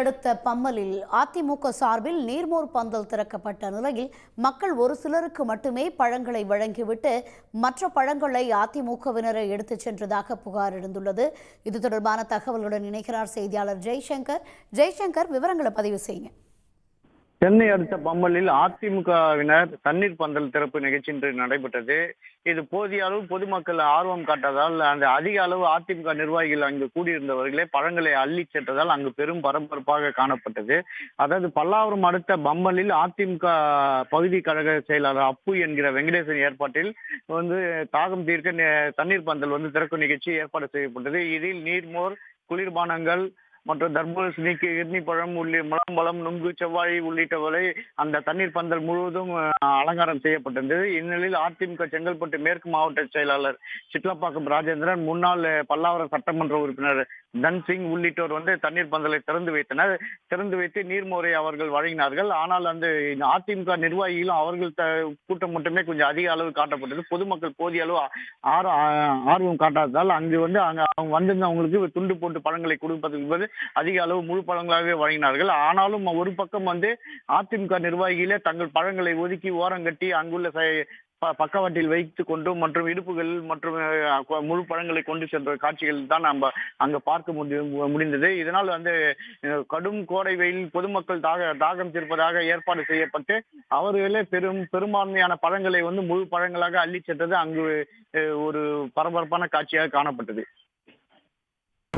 அடுத்த பம்மலில் அதிமுக சார்பில் நீர்மோர் பந்தல் திறக்கப்பட்ட நிலையில் மக்கள் ஒரு சிலருக்கு மட்டுமே பழங்களை வழங்கிவிட்டு மற்ற பழங்களை அதிமுகவினரை எடுத்துச் சென்றதாக புகார் எழுந்துள்ளது. இது தொடர்பான தகவலுடன் இணைகிறார் செய்தியாளர் ஜெய்சங்கர். ஜெய்சங்கர் விவரங்களை பதிவு செய்யுங்க. சென்னை அடுத்த பம்பலில் அதிமுகவினர் தண்ணீர் பந்தல் திறப்பு நிகழ்ச்சி இன்று நடைபெற்றது. இது போதிய அளவு பொதுமக்கள் ஆர்வம் காட்டதால் அந்த அதிக அளவு அதிமுக நிர்வாகிகள் அங்கு கூடியிருந்தவர்களே பழங்களை அள்ளி சென்றதால் அங்கு பெரும் பரபரப்பாக காணப்பட்டது. அதாவது பல்லாவரம் அடுத்த பம்பலில் அதிமுக பகுதி கழக செயலாளர் அப்பு என்கிற வெங்கடேசன் ஏற்பாட்டில் வந்து தாகம் தீர்க்க தண்ணீர் பந்தல் வந்து திறக்கும் நிகழ்ச்சி ஏற்பாடு செய்யப்பட்டது. இதில் நீர்மோர் குளிர்பானங்கள் மற்றும் தர்பூசணி கிர்னி பழம் உள்ளி முழம்பழம் நுங்கு செவ்வாழை உள்ளிட்டவரை அந்த தண்ணீர் பந்தல் முழுவதும் அலங்காரம் செய்யப்பட்டிருந்தது. இந்நிலையில் அதிமுக செங்கல்பட்டு மேற்கு மாவட்ட செயலாளர் சிட்லப்பாக்கம் ராஜேந்திரன் முன்னாள் பல்லாவர பல்லாவரம் சட்டமன்ற உறுப்பினர் தன்சிங் உள்ளிட்டோர் வந்து தண்ணீர் பந்தலை திறந்து வைத்தனர். திறந்து வைத்து நீர்மோரை அவர்கள் வழங்கினார்கள். ஆனால் அந்த அதிமுக நிர்வாகிகளும் அவர்கள் த- கூட்டம் மட்டுமே கொஞ்சம் அதிக அளவு காட்டப்பட்டது. பொதுமக்கள் போதிய அளவு ஆர்வம் காட்டாததால் அங்கு வந்து அங்க அவங்க வந்திருந்தவங்களுக்கு துண்டு போட்டு பழங்களை கொடுப்பதற்கு அதிக அளவு முழு பழங்களாகவே வழங்கினார்கள். ஆனாலும் ஒரு பக்கம் வந்து அதிமுக நிர்வாகிகளே தங்கள் பழங்களை ஒதுக்கி ஓரங்கட்டி அங்குள்ள பக்கவாட்டில் வைத்து கொண்டு மற்றும் இடுப்புகள் மற்றும் முழு பழங்களை கொண்டு சென்ற காட்சிகள் தான் நம்ம அங்க பார்க்க முடி முடிந்தது. இதனால் வந்து கடும் கோடை வெயில் பொதுமக்கள் தாக தாகம் தீர்ப்பதாக ஏற்பாடு செய்யப்பட்டு அவர்களே பெரும் பெரும்பான்மையான பழங்களை வந்து முழு பழங்களாக அள்ளி சென்றது அங்கு ஒரு பரபரப்பான காட்சியாக காணப்பட்டது.